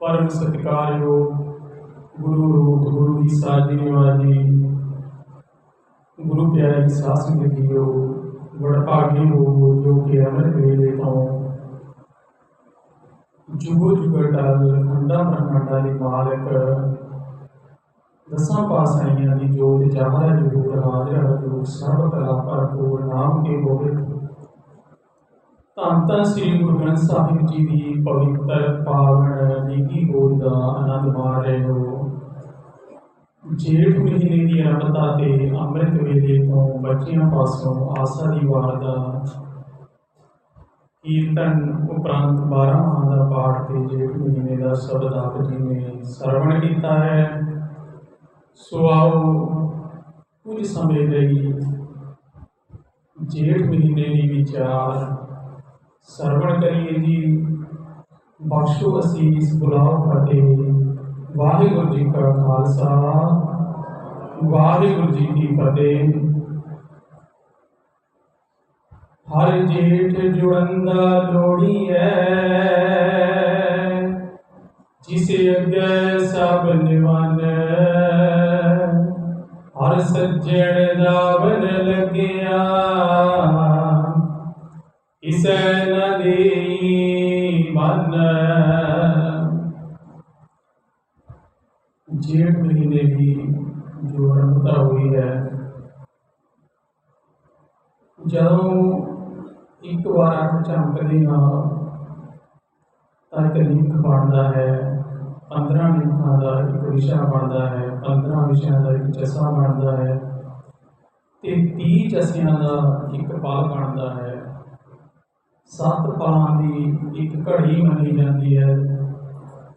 ਪਰਮ ਸਤਿਕਾਰਯੋਗ ਗੁਰੂ ਰੂਪ, ਗੁਰੂ ਦੀ ਸਾਜੀ ਨਿਵਾਜੀ, ਗੁਰੂ ਪਿਆਰੀ ਸਾਧ ਸੰਗਤ ਵਡਭਾਗੀ ਹੋ ਜੋ ਕਿ ਅਮਰ ਵੇਲੇ ਤੋਂ। ਜੁਗੋ ਜੁਗਟਲ ਅੰਡਾ ਬ੍ਰਹਮੰਡਾ ਦੀ ਮਾਲਕ। ਦਸਾਂ ਪਾਸਾਈਆਂ ਦੀ ਜੋਤ ਜਾਹਰ ਜੁਗ ਹਾਜ਼ਰ ਜੁਗ ਸਰਬ ਕਲਾ ਭਰਪੂਰ, ਨਾਮ ਕੇ ਗੋਬਿੰਦ ਧੰਨ ਧੰਨ ਸ੍ਰੀ ਗੁਰੂ ਗ੍ਰੰਥ ਸਾਹਿਬ ਜੀ ਦੀ ਪਵਿੱਤਰ ਪਾਵਨ ਨੀਤੀ ਗੋਦ ਦਾ ਆਨੰਦ ਮਾਣ ਰਹੇ ਹੋ। ਜੇਠ ਮਹੀਨੇ ਦੀ ਅਰੰਭਤਾ ਤੇ ਅੰਮ੍ਰਿਤ ਵੇਲੇ ਤੋਂ ਬੱਚਿਆਂ ਪਾਸੋਂ ਆਸਾ ਦੀ ਵਾਰ ਦਾ ਕੀਰਤਨ ਉਪਰੰਤ 12 ਮਾਹ ਦਾ ਪਾਠ ਤੇ ਜੇਠ ਮਹੀਨੇ ਦਾ ਸ਼ਬਦ ਆਪ ਜੀ ਨੇ ਸਰਵਣ ਕੀਤਾ ਹੈ। ਸੋ ਆਓ ਕੁਝ ਸਮੇਂ ਲਈ ਜੇਠ ਮਹੀਨੇ ਦੀ ਵਿਚਾਰ ਸਰਵਣ ਕਰੀਏ ਜੀ। ਬਖਸ਼ੋ ਅਸੀਸ ਬੁਲਾਓ ਫਤਿਹ ਵਾਹਿਗੁਰੂ ਜੀ ਕਾ ਖਾਲਸਾ, ਵਾਹਿਗੁਰੂ ਜੀ ਕੀ ਫਤਿਹ। ਹਰ ਜੇਠ ਜੁੜੰਦਾ ਲੋੜੀਐ, ਜਿਸੇ ਅੱਗੇ ਸਭ ਨਿਵਾਨ। ਹਰ ਸੱਜਣ ਦਾ ਬਨ ਲੱਗਿਆ। ਇਸੈ ਨਦੀ ਮਨ। ਜੇਠ ਮਹੀਨੇ ਦੀ ਜੋ ਅਰੰਭਤਾ ਹੋਈ ਹੈ। ਜਦੋਂ ਇੱਕ ਵਾਰ ਅੱਖ ਝਮਕਦੇ ਹਾਂ, ਤਾਂ ਇੱਕ ਲਿੰਕ ਬਣਦਾ ਹੈ। 15 ਲਿੰਕਾਂ ਦਾ ਇੱਕ ਵਿਸ਼ਾ ਬਣਦਾ ਹੈ। 15 ਵਿਸ਼ਿਆਂ ਦਾ ਇੱਕ ਚਸਾ ਬਣਦਾ ਹੈ। ਤੇ 30 ਚਸਿਆਂ ਦਾ ਇੱਕ ਪਲ ਬਣਦਾ ਹੈ। ਸੱਤ ਪਲਾਂ ਦੀ ਇੱਕ ਘੜੀ ਮੰਨੀ ਜਾਂਦੀ ਹੈ।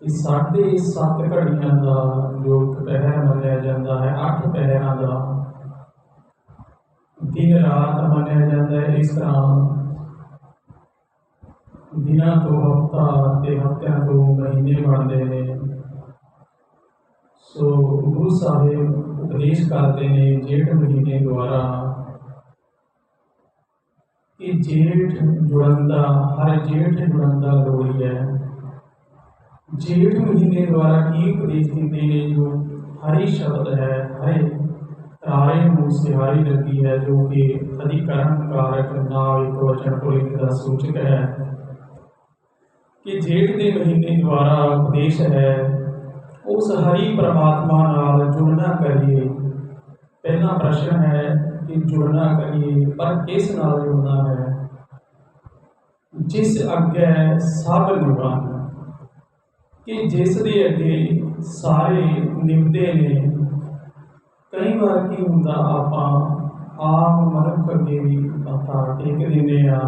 ਇਹ ਸਾਢੇ ਸੱਤ ਘੜੀਆਂ ਦਾ ਜੋ ਇੱਕ ਪਹਿਰ ਮੰਨਿਆ ਜਾਂਦਾ ਹੈ, ਅੱਠ ਪਹਿਰਾਂ ਦਾ ਦਿਨ ਰਾਤ ਮੰਨਿਆ ਜਾਂਦਾ ਹੈ। ਇਸ ਤਰ੍ਹਾਂ ਦਿਨਾਂ ਤੋਂ ਹਫ਼ਤਾ ਤੇ ਹਫ਼ਤਿਆਂ ਤੋਂ ਮਹੀਨੇ ਬਣਦੇ ਨੇ। ਸੋ ਗੁਰੂ ਸਾਹਿਬ ਉਪਦੇਸ਼ ਕਰਦੇ ਨੇ, ਜੇਠ ਮਹੀਨੇ ਦੁਆਰਾ ਕਿ ਜੇਠ ਜੁੜੰਦਾ ਹਰ ਜੇਠ ਜੁੜੰਦਾ ਲੋੜੀ ਹੈ। ਜੇਠ ਮਹੀਨੇ ਦੁਆਰਾ ਕੀ ਉਪਦੇਸ਼ ਦਿੰਦੇ ਨੇ, ਜੋ ਹਰੀ ਸ਼ਬਦ ਹੈ, ਹਰੇ ਤਾਰੇ ਨੂੰ ਸਿਹਾਰੀ ਲੱਗੀ ਹੈ, ਜੋ ਕਿ ਅਧਿਕਰਨ ਕਾਰਕ ਨਾਲ ਇੱਕ ਵਚਨ ਪੁਲਿੰਗ ਦਾ ਸੂਚਕ ਹੈ। ਕਿ ਜੇਠ ਦੇ ਮਹੀਨੇ ਦੁਆਰਾ ਉਪਦੇਸ਼ ਹੈ, ਉਸ ਹਰੀ ਪ੍ਰਮਾਤਮਾ ਨਾਲ ਜੁੜਨਾ ਕਰੀਏ। ਪਹਿਲਾ ਪ੍ਰਸ਼ਨ ਹੈ ਕਿ ਜੁੜਨਾ ਕਰੀਏ, ਪਰ ਕਿਸ ਨਾਲ ਜੁੜਨਾ ਹੈ? ਜਿਸ ਅੱਗੇ ਸਭ ਨਿਵਾਨ ਕਿ ਜਿਸ ਦੇ ਅੱਗੇ ਸਾਰੇ ਨਿਭਦੇ ਨੇ। ਕਈ ਵਾਰ ਕੀ ਹੁੰਦਾ, ਆਪਾਂ ਆਪ ਮਨੁੱਖ ਅੱਗੇ ਵੀ ਮੱਥਾ ਟੇਕ ਦਿੰਦੇ ਆ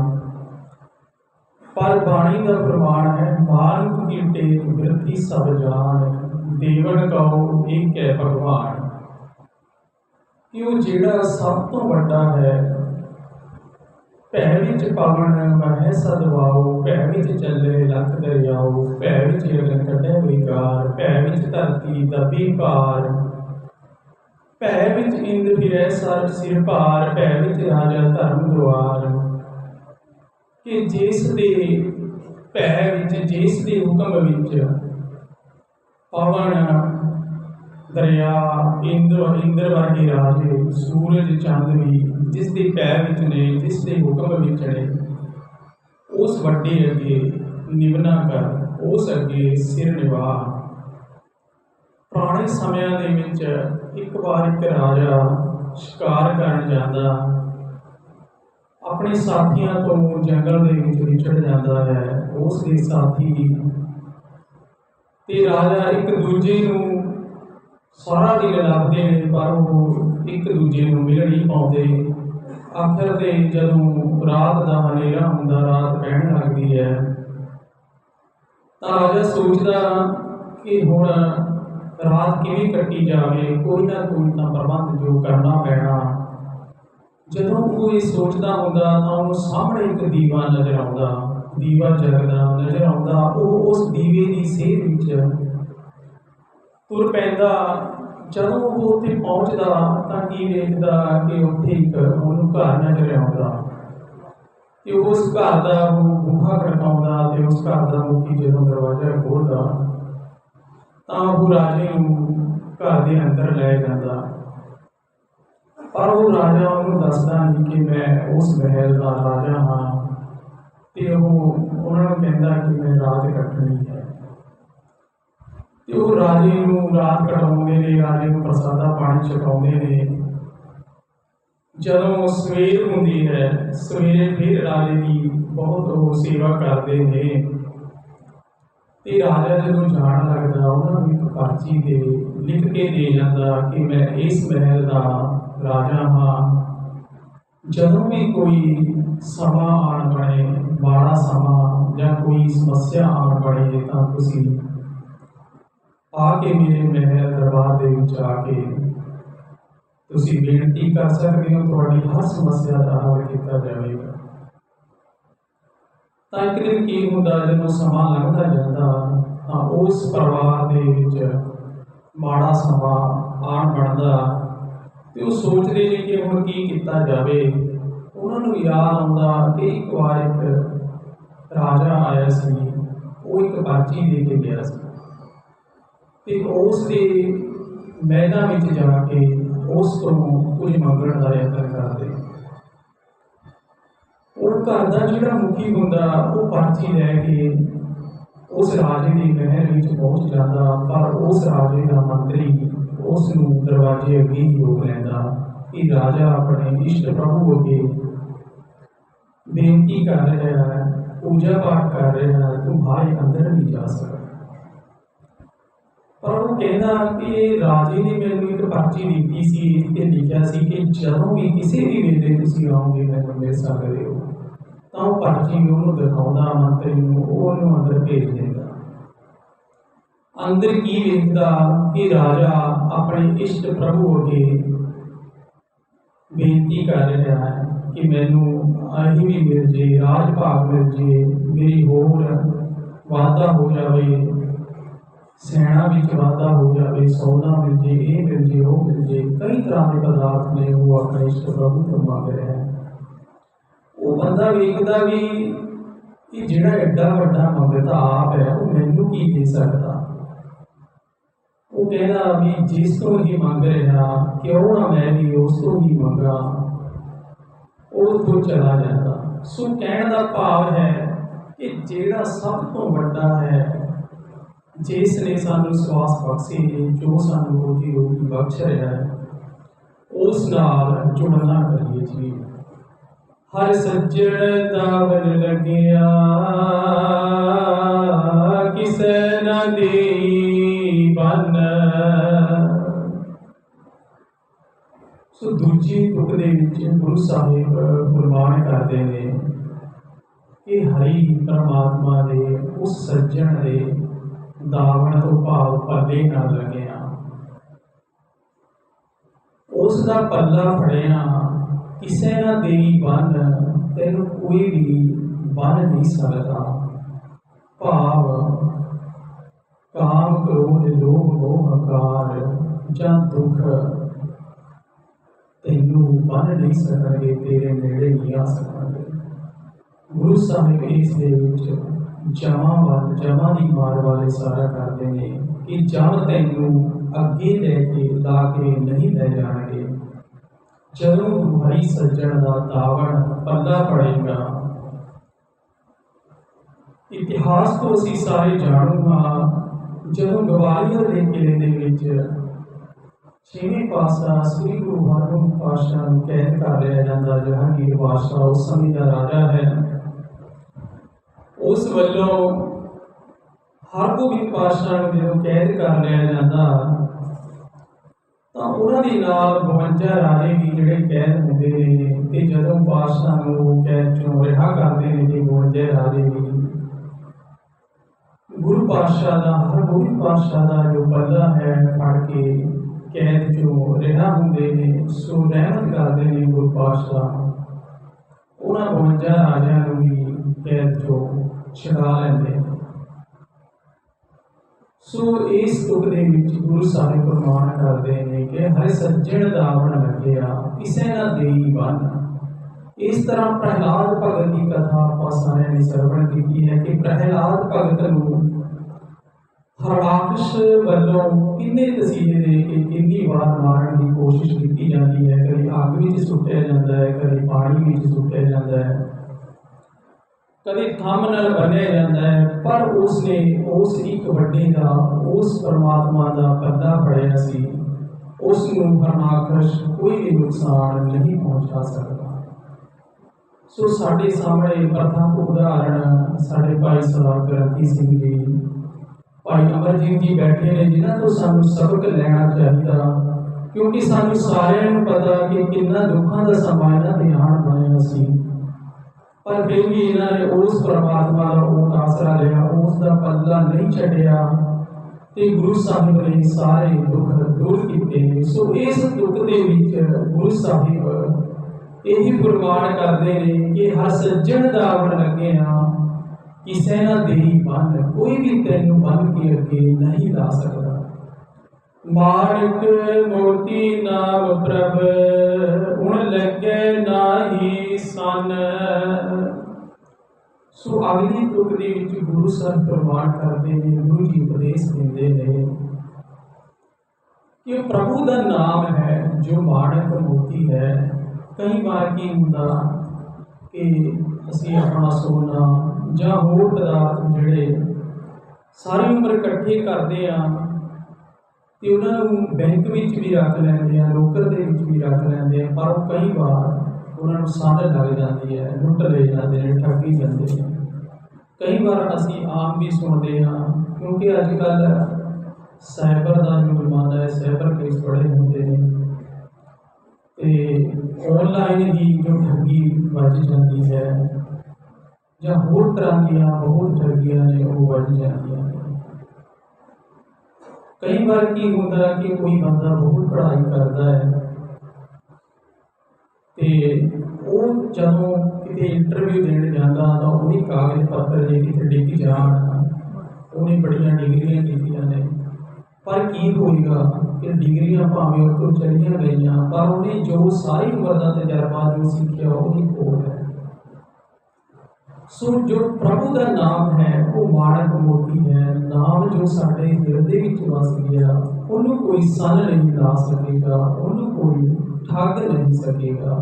ਪਰ ਬਾਣੀ ਦਾ ਪ੍ਰਮਾਣ ਹੈ ਮਾਨੁਖ ਕੀ ਟੇਕ ਬਿਰਤੀ ਸਭ ਜਾਣ। ਦੇਵਨ ਕਹੋ ਇੱਕ ਹੈ ਭਗਵਾਨ। ਕਿ ਉਹ ਜਿਹੜਾ ਸਭ ਤੋਂ ਵੱਡਾ ਹੈ ਭੈ ਵਿੱਚ ਪਵਨ ਮਹਿ ਸਦਵਾਓ ਭੈ ਵਿੱਚ ਚੱਲੇ ਲੱਖ ਦਰਿਆਓ ਭੈ ਵਿੱਚ ਅਗਨ ਕੱਢੇ ਵਿਕਾਰ ਭੈ ਵਿੱਚ ਧਰਤੀ ਦਬੀ ਪਾਰ। ਭੈ ਵਿੱਚ ਇੰਦ ਫਿਰੈ ਸਰਬ ਸਿਰ ਭਾਰ ਭੈ ਵਿੱਚ ਰਾਜਾ ਧਰਮ ਦੁਆਰ ਕਿ ਜਿਸ ਦੇ ਭੈ ਵਿੱਚ, ਜਿਸ ਦੇ ਹੁਕਮ ਵਿੱਚ ਪਵਨ ਦਰਿਆ, ਇੰਦਰ ਇੰਦਰ ਵਰਗੇ ਰਾਜੇ, ਸੂਰਜ, ਚੰਦ ਵੀ ਜਿਸ ਦੇ ਪੈਰ ਵਿੱਚ ਨੇ, ਜਿਸ ਦੇ ਹੁਕਮ ਵਿੱਚ ਨੇ, ਉਸ ਵੱਡੇ ਅੱਗੇ ਨਿਵਨਾ ਕਰ, ਉਸ ਅੱਗੇ ਸਿਰ ਨਿਵਾ। ਪੁਰਾਣੇ ਸਮਿਆਂ ਦੇ ਵਿੱਚ ਇੱਕ ਵਾਰ ਇੱਕ ਰਾਜਾ ਸ਼ਿਕਾਰ ਕਰਨ ਜਾਂਦਾ, ਆਪਣੇ ਸਾਥੀਆਂ ਤੋਂ ਜੰਗਲ ਦੇ ਵਿੱਚ ਵਿਛੜ ਜਾਂਦਾ ਹੈ, ਉਸ ਦੇ ਸਾਥੀ ਤੇ ਰਾਜਾ ਇੱਕ ਦੂਜੇ ਨੂੰ ਸਾਰਾ ਦਿਨ ਲੱਭਦੇ ਨੇ ਪਰ ਉਹ ਇੱਕ ਦੂਜੇ ਨੂੰ ਮਿਲ ਨਹੀਂ ਪਾਉਂਦੇ। ਆਖਰ ਤੇ ਜਦੋਂ ਰਾਤ ਦਾ ਹਨੇਰਾ ਹੁੰਦਾ, ਰਾਤ ਪੈਣ ਲੱਗਦੀ ਹੈ। ਤਾਂ ਰਾਜਾ ਸੋਚਦਾ ਕਿ ਹੁਣ ਰਾਤ ਕਿਵੇਂ ਕੱਟੀ ਜਾਵੇ, ਕੋਈ ਨਾ ਕੋਈ ਤਾਂ ਪ੍ਰਬੰਧ ਜੋ ਕਰਨਾ ਪੈਣਾ। ਜਦੋਂ ਉਹ ਇਹ ਸੋਚਦਾ ਹੁੰਦਾ ਤਾਂ ਉਹਨੂੰ ਸਾਹਮਣੇ ਇੱਕ ਦੀਵਾ ਨਜ਼ਰ ਆਉਂਦਾ। ਦੀਵਾ ਜਗਦਾ, ਨਜ਼ਰ ਆਉਂਦਾ, ਉਹ ਉਸ ਦੀਵੇ ਦੀ ਸੇਧ ਵਿੱਚ ਤੁਰ ਪੈਂਦਾ। ਜਦੋਂ ਉਹ ਉੱਥੇ ਪਹੁੰਚਦਾ, ਤਾਂ ਕੀ ਵੇਖਦਾ ਕਿ ਉੱਥੇ ਇੱਕ ਉਹਨੂੰ ਘਰ ਨਜ਼ਰ ਆਉਂਦਾ। ਕਿ ਉਸ ਘਰ ਦਾ ਉਹ ਬੂਹਾ ਖੜਕਾਉਂਦਾ ਤੇ ਉਸ ਘਰ ਦਾ ਮੁਖੀ ਜਦੋਂ ਦਰਵਾਜ਼ਾ ਖੋਲਦਾ ਤਾਂ ਉਹ ਰਾਜੇ ਨੂੰ ਘਰ ਦੇ ਅੰਦਰ ਲੈ ਜਾਂਦਾ। ਪਰ ਉਹ ਰਾਜਾ ਉਹਨੂੰ ਦੱਸਦਾ ਨਹੀਂ ਕਿ ਮੈਂ ਉਸ ਮਹਿਲ ਦਾ ਰਾਜਾ ਹਾਂ। ਤੇ ਉਹ ਉਹਨਾਂ ਨੂੰ ਕਹਿੰਦਾ ਕਿ ਮੈਂ ਰਾਜ ਕੱਟਣੀ ਹੈ। ਤੇ ਉਹ ਰਾਜੇ ਨੂੰ ਰਾਤ ਕਟਾਉਂਦੇ ਨੇ, ਰਾਜੇ ਨੂੰ ਪ੍ਰਸਾਦਾ ਪਾਣੀ ਛਕਾਉਂਦੇ ਨੇ। ਜਦੋਂ ਸਵੇਰ ਹੁੰਦੀ ਹੈ, ਸਵੇਰੇ ਫਿਰ ਰਾਜੇ ਦੀ ਬਹੁਤ ਉਹ ਸੇਵਾ ਕਰਦੇ ਨੇ। ਤੇ ਰਾਜਾ ਜਦੋਂ ਜਾਣ ਲੱਗਦਾ, ਉਹਨਾਂ ਨੂੰ ਇੱਕ ਪਰਚੀ ਤੇ ਲਿਖ ਕੇ ਦੇ ਜਾਂਦਾ ਕਿ ਮੈਂ ਇਸ ਮਹਿਲ ਦਾ ਰਾਜਾ ਹਾਂ। ਜਦੋਂ ਵੀ ਕੋਈ ਸਮਾਂ ਆਣ ਬਣੇ ਮਾੜਾ ਸਮਾਂ ਜਾਂ ਕੋਈ ਸਮੱਸਿਆ ਆਣ ਬਣੇ, ਤਾਂ ਤੁਸੀਂ ਆ ਕੇ ਮੇਰੇ ਮਹਿਲ ਦਰਬਾਰ ਦੇ ਵਿੱਚ ਆ ਕੇ ਤੁਸੀਂ ਬੇਨਤੀ ਕਰ ਸਕਦੇ ਹੋ, ਤੁਹਾਡੀ ਹਰ ਸਮੱਸਿਆ ਦਾ ਹੱਲ ਕੀਤਾ ਜਾਵੇਗਾ। ਤਾਂ ਇੱਕ ਦਿਨ ਕੀ ਹੁੰਦਾ, ਜਦੋਂ ਸਮਾਂ ਲੰਘਦਾ ਜਾਂਦਾ, ਤਾਂ ਉਸ ਪਰਿਵਾਰ ਦੇ ਵਿੱਚ ਮਾੜਾ ਸਮਾਂ ਆਣ ਬਣਦਾ ਤੇ ਉਹ ਸੋਚਦੇ ਨੇ ਕਿ ਹੁਣ ਕੀ ਕੀਤਾ ਜਾਵੇ। ਉਹਨਾਂ ਨੂੰ ਯਾਦ ਆਉਂਦਾ ਕਿ ਇੱਕ ਵਾਰ ਇੱਕ ਰਾਜਾ ਆਇਆ ਸੀ, ਉਹ ਇੱਕ ਪਰਚੀ ਦੇ ਕੇ ਗਿਆ ਸੀ। ਤੇ ਉਸ ਦੇ ਮਹਿਲਾਂ ਵਿੱਚ ਜਾ ਕੇ ਉਸ ਤੋਂ ਕੁਝ ਮੰਗਣ ਦਾ ਯਤਨ ਕਰਦੇ। ਉਹ ਘਰ ਦਾ ਜਿਹੜਾ ਮੁਖੀ ਹੁੰਦਾ, ਉਹ ਪਰਚੀ ਲੈ ਕੇ ਉਸ ਰਾਜੇ ਦੀ ਮਹਿਲ ਵਿੱਚ ਪਹੁੰਚ ਜਾਂਦਾ, ਪਰ ਉਸ ਰਾਜੇ ਦਾ ਮੰਤਰੀ ਉਸ ਨੂੰ ਦਰਵਾਜ਼ੇ ਅੱਗੇ ਹੀ ਰੋਕ ਲੈਂਦਾ ਕਿ ਰਾਜਾ ਆਪਣੇ ਇਸ਼ਟ ਪ੍ਰਭੂ ਅੱਗੇ ਬੇਨਤੀ ਕਰ ਰਿਹਾ ਹੈ ਪੂਜਾ ਪਾਠ ਕਰ ਰਿਹਾ ਹੈ, ਤੂੰ ਬਾਹਰ ਅੰਦਰ ਨਹੀਂ ਜਾ ਸਕਦਾ। ਪਰ ਉਹ ਕਹਿੰਦਾ ਕਿ ਰਾਜੇ ਨੇ ਮੈਨੂੰ ਇੱਕ ਪਰਚੀ ਦਿੱਤੀ ਸੀ ਤੇ ਲਿਖਿਆ ਸੀ ਕਿ ਜਦੋਂ ਵੀ ਕਿਸੇ ਵੀ ਵੇਲੇ ਤੁਸੀਂ ਆਓਗੇ ਮੈਨੂੰ ਮਿਲ ਸਕਦੇ ਹੋ ਤਾਂ ਉਹ ਪਰਚੀ ਉਹਨੂੰ ਦਿਖਾਉਂਦਾ, ਮੰਤਰੀ ਨੂੰ ਉਹਨੂੰ ਅੰਦਰ ਭੇਜ ਦਿੰਦਾ। ਅੰਦਰ ਕੀ ਵੇਖਦਾ ਕਿ ਰਾਜਾ ਆਪਣੇ ਇਸ਼ਟ ਪ੍ਰਭੂ ਅੱਗੇ ਬੇਨਤੀ ਕਰ ਰਿਹਾ ਹੈ ਕਿ ਮੈਨੂੰ ਆਹੀ ਵੀ ਮਿਲ ਜੇ ਰਾਜ ਭਾਗ ਮਿਲ ਜੇ, ਮੇਰੀ ਹੋਰ ਵਾਦਾ ਹੋ ਜਾਵੇ ਸੈਣਾ ਵਿੱਚ ਵਾਧਾ ਹੋ ਜਾਵੇ ਸੋਨਾ ਮਿਲ ਜੇ, ਇਹ ਮਿਲ ਜੇ, ਉਹ ਮਿਲ ਜੇ, ਕਈ ਤਰ੍ਹਾਂ ਦੇ ਪਦਾਰਥ ਨੇ ਉਹ ਆਪਣੇ ਇਸ਼ਟ ਪ੍ਰਭੂ ਤੋਂ ਮੰਗ ਰਿਹਾ ਹੈ ਉਹ ਬੰਦਾ ਵੇਖਦਾ ਵੀ ਇਹ ਜਿਹੜਾ ਐਡਾ ਵੱਡਾ ਮੰਗਤਾ ਆਪ ਹੈ, ਉਹ ਮੈਨੂੰ ਕੀ ਦੇ ਸਕਦਾ? ਉਹ ਕਹਿੰਦਾ ਵੀ ਜਿਸ ਤੋਂ ਹੀ ਮੰਗ ਰਿਹਾ, ਕਿਉਂ ਨਾ ਮੈਂ ਵੀ ਉਸ ਤੋਂ ਹੀ ਮੰਗਾ? ਉਹ ਤੋਂ ਚਲਾ ਜਾਂਦਾ। ਸੋ ਕਹਿਣ ਦਾ ਭਾਵ ਹੈ ਕਿ ਜਿਹੜਾ ਸਭ ਤੋਂ ਵੱਡਾ ਹੈ ਜਿਸ ਨੇ ਸਾਨੂੰ ਸਵਾਸ ਬਖਸ਼ੀ ਨੇ, ਜੋ ਸਾਨੂੰ ਰੋਟੀ ਰੋਟੀ ਬਖਸ਼ ਰਿਹਾ ਹੈ, ਉਸ ਨਾਲ ਜੁੜਨਾ ਕਰੀਏ ਜੀ। ਹਰ ਸੱਜਣ ਦਾ ਬਨ ਲੱਗਿਆ, ਕਿਸੇ ਨਾ ਦੀ ਬਨ। ਸੋ ਦੂਜੀ ਤੁਕ ਦੇ ਵਿੱਚ ਗੁਰੂ ਸਾਹਿਬ ਗੁਰਬਾਣੀ ਕਰਦੇ ਨੇ ਕਿ ਹਰੀ ਪਰਮਾਤਮਾ ਦੇ, ਉਸ ਸੱਜਣ ਦੇ ਦਾਵਣ ਤੋਂ ਭਾਵ ਪੱਲੇ ਨਾਲ ਲੱਗਿਆ। ਉਸ ਦਾ ਪੱਲਾ ਫੜਿਆ, ਕਿਸੇ ਨਾ ਦੇਈ ਬੰਨ, ਤੈਨੂੰ ਕੋਈ ਵੀ ਬੰਨ ਨਹੀਂ ਸਕਦਾ। ਭਾਵ, ਕਾਮ ਕ੍ਰੋਧ ਲੋਭ ਮੋਹ ਹੰਕਾਰ ਜਾਂ ਦੁੱਖ ਤੈਨੂੰ ਬੰਨ ਨਹੀਂ ਸਕਣਗੇ, ਤੇਰੇ ਨੇੜੇ ਨਹੀਂ ਆ ਸਕਣਗੇ। ਗੁਰੂ ਸਾਹਿਬ ਇਸ ਦੇ ਵਿੱਚ ਜਮਾਂ ਵੱਲ ਜਮਾਂ ਦੀ ਮਾਰ ਵਾਲੇ ਸਾਰਾ ਕਰਦੇ ਨੇ ਕਿ ਜਮ ਤੈਨੂੰ ਅੱਗੇ ਲੈ ਕੇ ਲਾ ਕੇ ਨਹੀਂ ਲੈ ਜਾਣਗੇ। ਜਦੋਂ ਤੁਹਾਡੀ ਸੱਜਣ ਦਾ ਦਾਵਣ ਪੱਲਾ ਪੜੇਗਾ। ਇਤਿਹਾਸ ਤੋਂ ਅਸੀਂ ਸਾਰੇ ਜਾਣੂ ਹਾਂ ਜਦੋਂ ਗਵਾਲੀਅਰ ਦੇ ਕਿਲੇ ਦੇ ਵਿੱਚ ਛੇਵੇਂ ਪਾਸਾ ਸ੍ਰੀ ਗੁਰੂ ਹਰਗੋਬਿੰਦ ਪਾਤਸ਼ਾਹ ਨੂੰ ਕੈਦ ਕਰ ਲਿਆ ਜਾਂਦਾ ਜਹਾਂਗੀਰ ਬਾਦਸ਼ਾਹ ਉਸ ਸਮੇਂ ਦਾ ਰਾਜਾ ਹੈ। ਉਸ ਵੱਲੋਂ ਹਰ ਹਰਗੋਬਿੰਦ ਪਾਤਸ਼ਾਹ ਨੂੰ ਜਦੋਂ ਕੈਦ ਕਰ ਲਿਆ ਜਾਂਦਾ, ਤਾਂ ਉਹਨਾਂ ਦੇ ਨਾਲ 52 ਰਾਜੇ ਵੀ ਜਿਹੜੇ ਕੈਦ ਹੁੰਦੇ ਨੇ, ਤੇ ਜਦੋਂ ਪਾਤਸ਼ਾਹ ਨੂੰ ਕੈਦ ਚੋਂ ਰਿਹਾ ਕਰਦੇ ਨੇ, ਤੇ 52 ਰਾਜੇ ਵੀ ਗੁਰੂ ਪਾਤਸ਼ਾਹ ਦਾ, ਹਰ ਗੋਬਿੰਦ ਪਾਤਸ਼ਾਹ ਦਾ ਜੋ ਪੱਲਾ ਹੈ, ਫੜ ਕੇ ਕੈਦ ਚੋਂ ਰਿਹਾ ਹੁੰਦੇ ਨੇ, ਸੋ ਰਹਿਮਤ ਕਰਦੇ ਨੇ ਗੁਰੂ ਪਾਤਸ਼ਾਹ। ਉਹਨਾਂ 52 ਰਾਜਿਆਂ ਨੂੰ ਵੀ ਕੈਦ ਚੋਂ ਛੁਡਾ ਲੈਂਦੇ ਨੇ ਸੋ ਇਸ ਤੁਕ ਦੇ ਵਿੱਚ ਗੁਰੂ ਸਾਹਿਬ ਪ੍ਰਮਾਣ ਕਰਦੇ ਨੇ ਕਿ ਹਰ ਸੱਜਣ ਦਾਵਣ ਲੱਗਿਆ, ਕਿਸੇ ਨਾ ਦੇਈ ਬੰਨ। ਇਸ ਤਰ੍ਹਾਂ ਪ੍ਰਹਿਲਾਦ ਭਗਤ ਦੀ ਕਥਾ ਆਪਾਂ ਸਾਰਿਆਂ ਨੇ ਸਰਵਣ ਕੀਤੀ ਹੈ ਕਿ ਪ੍ਰਹਿਲਾਦ ਭਗਤ ਨੂੰ ਹਰਬਖਸ਼ ਵੱਲੋਂ ਕਿੰਨੇ ਤਸੀਹੇ ਦੇ ਕੇ ਕਿੰਨੀ ਵਾਰ ਮਾਰਨ ਦੀ ਕੋਸ਼ਿਸ਼ ਕੀਤੀ ਜਾਂਦੀ ਹੈ, ਕਦੀ ਅੱਗ ਵਿੱਚ ਸੁੱਟਿਆ ਜਾਂਦਾ ਹੈ, ਕਦੀ ਪਾਣੀ ਵਿੱਚ ਸੁੱਟਿਆ ਜਾਂਦਾ ਹੈ। ਕਦੇ ਥੰਮ ਨਾਲ ਬੰਨਿਆ ਜਾਂਦਾ ਹੈ, ਪਰ ਉਸ ਨੇ ਉਸ ਇੱਕ ਵੱਡੇ ਦਾ, ਉਸ ਪਰਮਾਤਮਾ ਦਾ ਪਰਦਾ ਫੜਿਆ ਸੀ। ਉਸ ਨੂੰ ਹਰਨਾਕਸ਼ ਕੋਈ ਵੀ ਨੁਕਸਾਨ ਨਹੀਂ ਪਹੁੰਚਾ ਸਕਦਾ। ਸੋ ਸਾਡੇ ਸਾਹਮਣੇ ਪ੍ਰਥਮ ਉਦਾਹਰਣ ਸਾਡੇ ਭਾਈ ਸਰਦਾਰ ਗ੍ਰੰਥੀ ਸਿੰਘ ਜੀ। ਭਾਈ ਅਮਰਜੀਤ ਜੀ ਬੈਠੇ ਨੇ, ਜਿਨ੍ਹਾਂ ਤੋਂ ਸਾਨੂੰ ਸਬਕ ਲੈਣਾ ਚਾਹੀਦਾ। ਕਿਉਂਕਿ ਸਾਨੂੰ ਸਾਰਿਆਂ ਨੂੰ ਪਤਾ ਕਿ ਕਿੰਨਾ ਦੁੱਖਾਂ ਦਾ ਸਮਾਂ ਇਹਨਾਂ ਦੇ ਆਣ ਬਣਿਆ ਸੀ। ਪਰ ਫਿਰ ਵੀ ਇਹਨਾਂ ਨੇ ਉਸ ਪਰਮਾਤਮਾ ਦਾ ਉਹ ਆਸਰਾ ਲਿਆ, ਉਸ ਦਾ ਪੱਲਾ ਨਹੀਂ ਛੱਡਿਆ ਤੇ ਗੁਰੂ ਸਾਹਿਬ ਨੇ ਸਾਰੇ ਦੁੱਖ ਦੂਰ ਕੀਤੇ। ਸੋ ਇਸ ਦੁੱਖ ਦੇ ਵਿੱਚ ਗੁਰੂ ਸਾਹਿਬ ਇਹੀ ਪ੍ਰਮਾਣ ਕਰਦੇ ਨੇ ਕਿ ਹਰ ਸੱਜਣ ਦਾ ਆਵਣ ਲੱਗੇ ਆ ਕਿਸੇ ਨਾ ਦੇਈ ਬੰਨ, ਕੋਈ ਵੀ ਤੈਨੂੰ ਬੰਨ ਕੇ ਅੱਗੇ ਨਹੀਂ ਲਾ ਸਕਦਾ। ਮਾਰਕ ਮੋਤੀ ਨਾਮ ਪ੍ਰਭ ਸੋ ਅਗਲੀ ਤੁਕ ਦੇ ਵਿੱਚ ਗੁਰੂ ਸਾਹਿਬ ਪ੍ਰਮਾਣ ਕਰਦੇ ਨੇ, ਗੁਰੂ ਜੀ ਉਪਦੇਸ਼ ਦਿੰਦੇ ਨੇ ਕਿ ਪ੍ਰਭੂ ਦਾ ਨਾਮ ਹੈ, ਜੋ ਮਾਣਕ ਮੋਤੀ ਹੈ। ਕਈ ਵਾਰ ਕੀ ਹੁੰਦਾ ਕਿ ਅਸੀਂ ਆਪਣਾ ਸੋਨਾ ਜਾਂ ਹੋਰ ਪਦਾਰਥ ਜਿਹੜੇ ਸਾਰੀ ਉਮਰ ਇਕੱਠੇ ਕਰਦੇ ਆ ਤੇ ਉਹਨਾਂ ਨੂੰ ਬੈਂਕ ਵਿੱਚ ਵੀ ਰੱਖ ਲੈਂਦੇ ਆ ਲੋਕਰ ਦੇ ਵਿੱਚ ਵੀ ਰੱਖ ਲੈਂਦੇ ਆ ਪਰ ਉਹ ਕਈ ਵਾਰ ਉਹਨਾਂ ਨੂੰ ਸਾਧਨ ਲੱਗ ਜਾਂਦੀ ਹੈ, ਲੁੱਟ ਲਏ ਜਾਂਦੇ ਨੇ, ਠੱਗੀ ਜਾਂਦੇ ਨੇ। ਕਈ ਵਾਰ ਅਸੀਂ ਆਮ ਵੀ ਸੁਣਦੇ ਹਾਂ, ਕਿਉਂਕਿ ਅੱਜ ਕੱਲ ਸਾਈਬਰ ਦਾ ਜੋ ਜ਼ਮਾਨਾ ਹੈ, ਸਾਈਬਰ ਕੇਸ ਬੜੇ ਹੁੰਦੇ ਨੇ। ਤੇ ਆਨਲਾਈਨ ਹੀ ਜੋ ਠੱਗੀ ਵੱਜ ਜਾਂਦੀ ਹੈ, ਜਾਂ ਹੋਰ ਤਰ੍ਹਾਂ ਦੀਆਂ ਬਹੁਤ ਠੱਗੀਆਂ ਨੇ, ਉਹ ਵੱਜ ਜਾਂਦੀਆਂ ਨੇ। ਕਈ ਵਾਰ ਕੀ ਹੁੰਦਾ ਕਿ ਕੋਈ ਬੰਦਾ ਬਹੁਤ ਪੜ੍ਹਾਈ ਕਰਦਾ ਹੈ ਤੇ ਉਹ ਜਦੋਂ ਕਿਤੇ ਇੰਟਰਵਿਊ ਦੇਣ ਜਾਂਦਾ ਤਾਂ ਉਹਦੀ ਕਾਗਜ਼ ਪੱਤਰ ਜੇ ਕਿਤੇ ਡਿੱਗ ਜਾਣ। ਉਹਨੇ ਬੜੀਆਂ ਡਿਗਰੀਆਂ ਕੀਤੀਆਂ ਨੇ। ਪਰ ਕੀ ਹੋਏਗਾ? ਕਿ ਡਿਗਰੀਆਂ ਭਾਵੇਂ ਉਹ ਤੋਂ ਚਲੀਆਂ ਗਈਆਂ, ਪਰ ਉਹਨੇ ਜੋ ਸਾਰੀ ਉਮਰ ਦਾ ਤਜਰਬਾ, ਜੋ ਸਿੱਖਿਆ, ਉਹਦੀ ਕੋਲ ਹੈ। ਸੋ ਜੋ ਪ੍ਰਭੂ ਦਾ ਨਾਮ ਹੈ, ਉਹ ਮਾਣਕ ਮੋਤੀ ਹੈ। ਨਾਮ ਜੋ ਸਾਡੇ ਹਿਰਦੇ ਵਿੱਚ ਵਸ ਗਿਆ, ਉਹਨੂੰ ਕੋਈ ਸੰਨ ਨਹੀਂ ਲਾ ਸਕੇਗਾ, ਉਹਨੂੰ ਕੋਈ ਠੱਗ ਨਹੀਂ ਸਕੇਗਾ।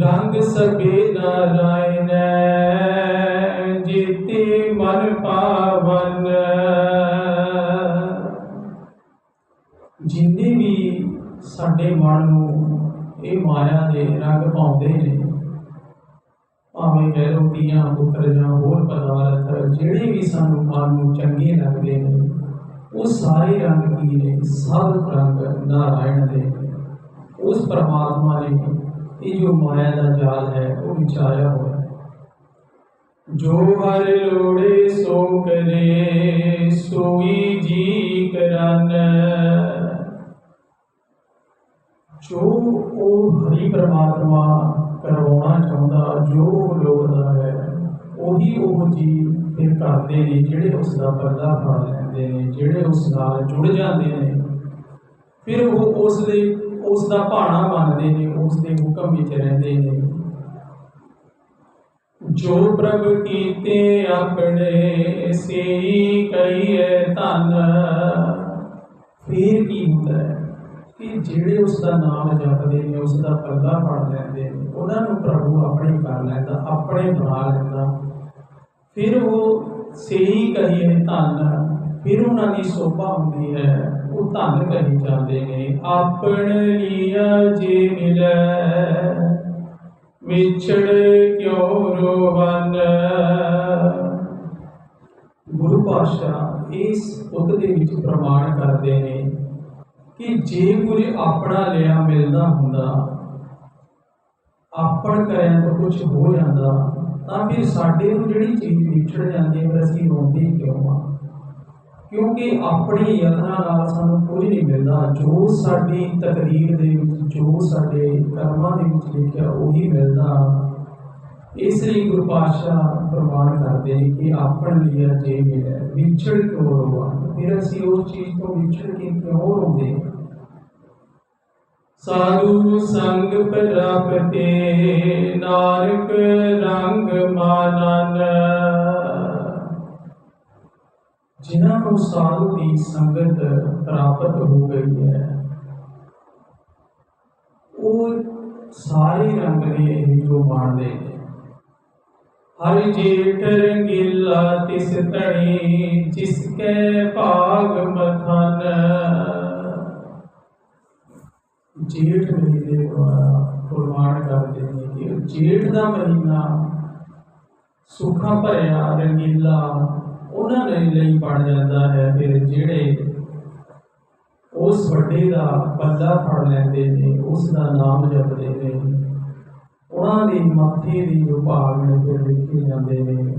ਰੰਗ ਸਬੇ ਨਾਰਾਇਣ ਜੀਤੀ ਮਨ ਪਾਵਨ ਜਿੰਨੇ ਵੀ ਸਾਡੇ ਮਨ ਨੂੰ ਇਹ ਮਾਇਆ ਦੇ ਰੰਗ ਪਾਉਂਦੇ ਨੇ, ਭਾਵੇਂ ਕਹਿ ਲਓ ਬੁੱਕਰ ਜਾਂ ਹੋਰ ਪਦਾਰਥ, ਜਿਹੜੇ ਵੀ ਸਾਨੂੰ ਮਨ ਨੂੰ ਚੰਗੇ ਲੱਗਦੇ ਨੇ, ਉਹ ਸਾਰੇ ਰੰਗ ਕੀ ਨੇ? ਸਭ ਰੰਗ ਨਾਰਾਇਣ ਦੇ ਨੇ। ਉਸ ਪਰਮਾਤਮਾ ਨੇ ਇਹ ਜੋ ਮਾਇਆ ਦਾ ਜਾਲ ਹੈ, ਉਹ ਵਿਚਾਰਿਆ ਹੋਇਆ ਹੈ। ਜੋ ਹਰ ਲੋੜੇ ਸੋ ਕਰੇ, ਸੋਈ ਜੀ ਕਰਨ। ਜੋ ਉਹ ਹਰੀ ਪਰਮਾਤਮਾ ਕਰਵਾਉਣਾ ਚਾਹੁੰਦਾ, ਜੋ ਉਹ ਲੋੜਦਾ ਹੈ, ਉਹੀ ਉਹ ਜੀ ਫਿਰ ਕਰਦੇ ਨੇ, ਜਿਹੜੇ ਉਸ ਦਾ ਪਰਦਾ ਫੜ ਲੈਂਦੇ ਨੇ, ਜਿਹੜੇ ਉਸ ਨਾਲ ਜੁੜ ਜਾਂਦੇ ਨੇ। ਫਿਰ ਉਹ ਉਸ ਦੇ ਉਸ ਦਾ ਭਾਣਾ ਮੰਨਦੇ ਨੇ ਉਸ ਦੇ ਹੁਕਮ ਵਿੱਚ ਰਹਿੰਦੇ ਨੇ। ਜੋ ਪ੍ਰਭ ਕੀਤੇ ਆਪਣੇ ਸੇਈ ਕਹੀਏ ਧਨ। ਫਿਰ ਕੀ ਹੁੰਦਾ ਹੈ ਕਿ ਜਿਹੜੇ ਉਸ ਦਾ ਨਾਮ ਜਪਦੇ ਨੇ ਉਸ ਦਾ ਪਰਦਾ ਫੜ ਲੈਂਦੇ ਨੇ, ਉਹਨਾਂ ਨੂੰ ਪ੍ਰਭੂ ਆਪਣੇ ਕਰ ਲੈਂਦਾ, ਆਪਣੇ ਬਣਾ ਲੈਂਦਾ। ਫਿਰ ਉਹ ਸੇਈ ਕਹੀਏ ਧਨ। ਫਿਰ ਉਹਨਾਂ ਦੀ ਸੋਭਾ ਹੁੰਦੀ ਹੈ। ਉਹ ਧੰਨ ਕਹੀ ਜਾਂਦੇ ਨੇ, ਆਪਣ ਲੀਆ ਜੇ ਮਿਲੈ ਵਿਛੜ ਕਿਉ ਰੋਵਨ? ਗੁਰੂ ਪਾਤਸ਼ਾਹ ਇਸ ਤੁਕ ਦੇ ਵਿੱਚ ਪ੍ਰਮਾਣ ਕਰਦੇ ਨੇ ਕਿ ਜੇ ਕੁਝ ਆਪਣਾ ਲਿਆ ਮਿਲਦਾ ਹੁੰਦਾ, ਆਪਣ ਕਰਿਆ ਤਾਂ ਕੁਝ ਹੋ ਜਾਂਦਾ, ਤਾਂ ਫਿਰ ਸਾਡੇ ਨੂੰ ਜਿਹੜੀ ਚੀਜ਼ ਵਿਛੜ ਜਾਂਦੀ ਹੈ, ਫਿਰ ਅਸੀਂ ਰੋਂਦੇ ਕਿਉਂ ਆ? ਕਿਉਂਕਿ ਆਪਣੇ ਯਤਨਾਂ ਨਾਲ ਸਾਨੂੰ ਕੁਝ ਨਹੀਂ ਮਿਲਦਾ। ਜੋ ਸਾਡੀ ਤਕਦੀਰ ਦੇ ਵਿੱਚ, ਜੋ ਸਾਡੇ ਕਰਮਾਂ ਦੇ ਵਿੱਚ ਲਿਖਿਆ, ਉਹੀ ਮਿਲਦਾ। ਇਸ ਲਈ ਗੁਰੂ ਪਾਤਸ਼ਾਹ ਪ੍ਰਮਾਣ ਕਰਦੇ ਨੇ ਕਿ ਆਪਣ ਲਿਆ ਜੇ ਮਿਲਿਆ ਵਿਛੜ ਕਿਉਂ ਰੋਵਾ ਫਿਰ ਅਸੀਂ ਉਸ ਚੀਜ਼ ਤੋਂ ਵਿਛੜ ਕੇ ਕਿਉਂ ਰੋਂਦੇ ਸਾਧੂ ਸੰਗ ਪ੍ਰਾਪਤੇ ਨਾਨਕ ਰੰਗ ਮਾਨਨ। ਜਿਨ੍ਹਾਂ ਨੂੰ ਸਾਧੂ ਦੀ ਸੰਗਤ ਪ੍ਰਾਪਤ ਹੋ ਗਈ ਹੈ, ਉਹ ਸਾਰੇ ਰੰਗ ਨੇ ਇਹ ਜੋ ਨੇ। ਹਰ ਜੇਠ ਰੰਗੀਲਾ ਤਿਸ ਤਣੀ ਜਿਸ ਕੈ ਭਾਗ ਮਥਨ। ਜੇਠ ਮਹੀਨੇ ਦੁਆਰਾ ਪ੍ਰਮਾਣ ਕਰਦੇ ਨੇ ਕਿ ਉਹ ਜੇਠ ਦਾ ਮਹੀਨਾ ਸੁੱਖਾਂ ਭਰਿਆ ਰੰਗੀਲਾ ਉਹਨਾਂ ਦੇ ਲਈ ਬਣ ਜਾਂਦਾ ਹੈ ਫਿਰ ਜਿਹੜੇ ਉਸ ਵੱਡੇ ਦਾ ਪੱਲਾ ਫੜ ਲੈਂਦੇ ਨੇ, ਉਸ ਦਾ ਨਾਮ ਜਪਦੇ ਨੇ, ਉਹਨਾਂ ਦੀ ਮਾਥੇ ਦੀ ਜੋ ਭਾਗ ਨੇ ਫਿਰ ਲਿਖੇ ਜਾਂਦੇ ਨੇ।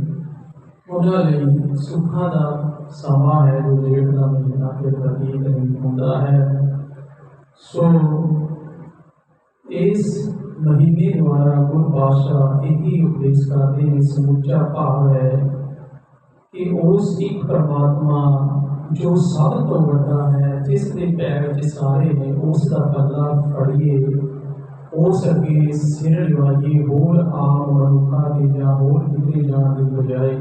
ਉਹਨਾਂ ਲਈ ਸੁੱਖਾਂ ਦਾ ਸਮਾਂ ਹੈ ਜੋ ਜੇਠ ਦਾ ਮਹੀਨਾ ਫਿਰ ਬਤੀਤ ਹੁੰਦਾ ਹੈ। ਸੋ ਇਸ ਮਹੀਨੇ ਦੁਆਰਾ ਗੁਰੂ ਪਾਤਸ਼ਾਹ ਇਹੀ ਉਪਦੇਸ਼ ਕਰਦੇ ਨੇ, ਸਮੁੱਚਾ ਭਾਵ ਹੈ ਕਿ ਉਸ ਇੱਕ ਪਰਮਾਤਮਾ ਜੋ ਸਭ ਤੋਂ ਵੱਡਾ ਹੈ, ਜਿਸ ਦੇ ਪੈਰ ਵਿੱਚ ਸਾਰੇ ਨੇ ਉਸ ਦਾ ਪੱਲਾ ਫੜੀਏ, ਉਸ ਅੱਗੇ ਸਿਰ ਲਵਾਈਏ, ਹੋਰ ਆਮ ਮਨੁੱਖਾਂ ਦੇ ਜਾਂ ਹੋਰ ਕਿਤੇ ਜਾਣ ਦੀ ਬਜਾਏ।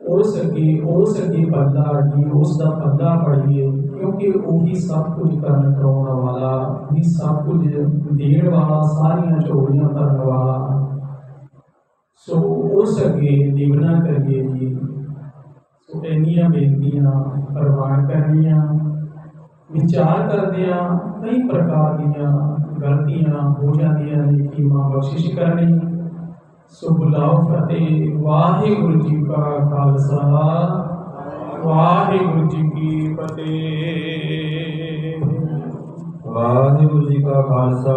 ਉਸ ਅੱਗੇ ਉਸ ਅੱਗੇ ਪੱਲਾ ਅੱਡੀ ਉਸ ਦਾ ਪੱਲਾ ਫੜੀਏ, ਕਿਉਂਕਿ ਉਹੀ ਸਭ ਕੁਝ ਕਰਨ ਕਰਾਉਣ ਵਾਲਾ ਵੀ ਸਭ ਕੁਝ ਦੇਣ ਵਾਲਾ, ਸਾਰੀਆਂ ਝੋਲੀਆਂ ਭਰਨ ਵਾਲਾ ਸੋ ਉਸ ਅੱਗੇ ਨਿਵਣਾ ਕਰੀਏ ਜੀ। ਸੋ ਇੰਨੀਆਂ ਬੇਨਤੀਆਂ, ਪ੍ਰਵਾਨ ਕਰਨੀਆਂ, ਵਿਚਾਰ ਕਰਦਿਆਂ ਕਈ ਪ੍ਰਕਾਰ ਦੀਆਂ ਗਲਤੀਆਂ ਹੋ ਜਾਂਦੀਆਂ ਨੇ ਕਿ ਮਾਂ ਬਖਸ਼ਿਸ਼ ਕਰਨੀ। ਸੋ ਬੁਲਾਓ ਫਤਿਹ। ਵਾਹਿਗੁਰੂ ਜੀ ਕਾ ਖਾਲਸਾ। ਵਾਹਿਗੁਰੂ ਜੀ ਕੀ ਫਤਿਹ। ਵਾਹਿਗੁਰੂ ਜੀ ਕਾ ਖਾਲਸਾ।